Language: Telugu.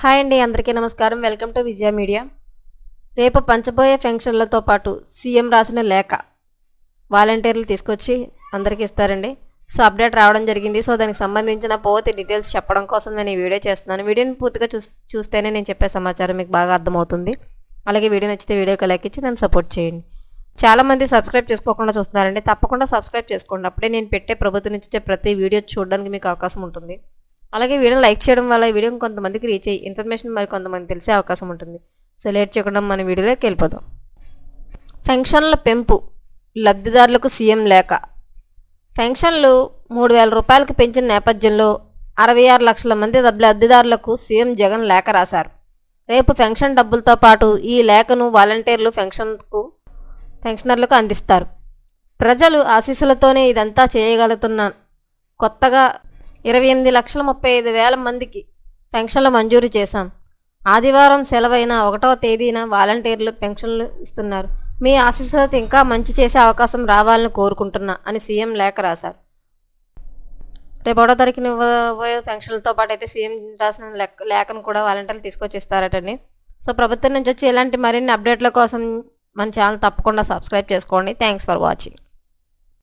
హాయ్ అండి అందరికీ నమస్కారం. Welcome to Vijaya media. రేపు పంచబోయే ఫంక్షన్లతో పాటు సీఎం రాసిన లేఖ వాలంటీర్లు తీసుకొచ్చి అందరికీ ఇస్తారండి. సో అప్డేట్ రావడం జరిగింది. సో దానికి సంబంధించిన పూర్తి డీటెయిల్స్ చెప్పడం కోసం నేను ఈ వీడియో చేస్తున్నాను. వీడియోని పూర్తిగా చూ చూస్తేనే నేను చెప్పే సమాచారం మీకు బాగా అర్థమవుతుంది. అలాగే వీడియో నచ్చితే వీడియోకి లైక్ ఇచ్చి నన్ను సపోర్ట్ చేయండి. చాలామంది సబ్స్క్రైబ్ చేసుకోకుండా చూస్తున్నారండి. తప్పకుండా సబ్స్క్రైబ్ చేసుకోండి. అప్పుడే నేను పెట్టే ప్రభుత్వం నుంచి ప్రతి వీడియో చూడడానికి మీకు అవకాశం ఉంటుంది. అలాగే వీడియో లైక్ చేయడం వల్ల ఈ వీడియో కొంతమందికి రీచ్ అయ్యి ఇన్ఫర్మేషన్ మరి కొంతమంది తెలిసే అవకాశం ఉంటుంది. సో లేట్ చేయకుండా మన వీడియోలోకి వెళ్ళిపోదాం. పెన్షన్ల పెంపు లబ్ధిదారులకు సీఎం లేఖ పెన్షన్లు మూడు వేల రూపాయలకు పెంచిన నేపథ్యంలో అరవై ఆరు లక్షల మంది లబ్ధిదారులకు సీఎం జగన్ లేఖ రాశారు. రేపు పెన్షన్ డబ్బులతో పాటు ఈ లేఖను వాలంటీర్లు పెన్షన్కు పెన్షనర్లకు అందిస్తారు. ప్రజలు ఆశీస్సులతోనే ఇదంతా చేయగలుగుతున్న కొత్తగా ఇరవై ఎనిమిది లక్షల ముప్పై ఐదు వేల మందికి పెన్షన్లు మంజూరు చేశాం. ఆదివారం సెలవైన ఒకటవ తేదీన వాలంటీర్లు పెన్షన్లు ఇస్తున్నారు. మీ ఆశీస్సులతో ఇంకా మంచి చేసే అవకాశం రావాలని కోరుకుంటున్నా అని సీఎం లేఖ రాశారు. రేపు ఒకటో తారీఖున ఇవ్వబోయే పెన్షన్లతో పాటు అయితే సీఎం రాసిన లెక్క లేఖను కూడా వాలంటీర్లు తీసుకొచ్చిస్తారటండి. సో ప్రభుత్వం నుంచి వచ్చి ఇలాంటి మరిన్ని అప్డేట్ల కోసం మన ఛానల్ తప్పకుండా సబ్స్క్రైబ్ చేసుకోండి. Thanks for watching.